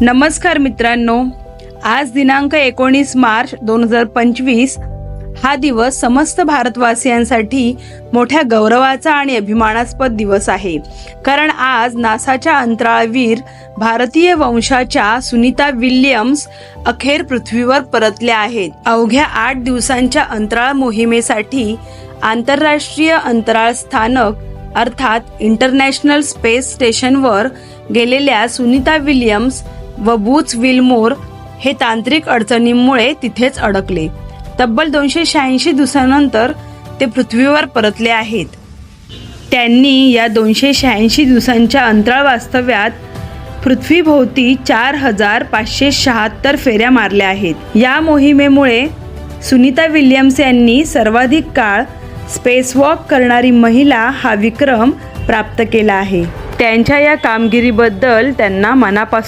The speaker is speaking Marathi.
नमस्कार मित्रांनो आज दिनांक एकोणीस मार्च दोन हजार पंचवीस हा दिवस समस्त भारतवासियांसाठी मोठ्या गौरवाचा आणि अभिमानास्पद दिवस आहे. कारण आज नासाच्या अंतराळवीर भारतीय वंशाच्या सुनीता विल्यम्स अखेर पृथ्वीवर परतल्या आहेत. अवघ्या आठ दिवसांच्या अंतराळ मोहिमेसाठी आंतरराष्ट्रीय अंतराळ स्थानक अर्थात इंटरनॅशनल स्पेस स्टेशनवर गेलेल्या सुनीता विल्यम्स व बूच विलमोर हे तांत्रिक अडचणींमुळे तिथेच अडकले. तब्बल दोनशे शहाऐंशी दिवसानंतर ते पृथ्वीवर परतले आहेत. त्यांनी या दोनशे शहाऐंशी दिवसांच्या अंतराळ वास्तव्यात पृथ्वीभोवती चार हजार पाचशे शहात्तर फेऱ्या मारल्या आहेत. या मोहिमेमुळे सुनीता विल्यम्स यांनी सर्वाधिक काळ स्पेसवॉक करणारी महिला हा विक्रम प्राप्त केला आहे. त्यांच्या या कामगिरीबद्दल त्यांना मनापासून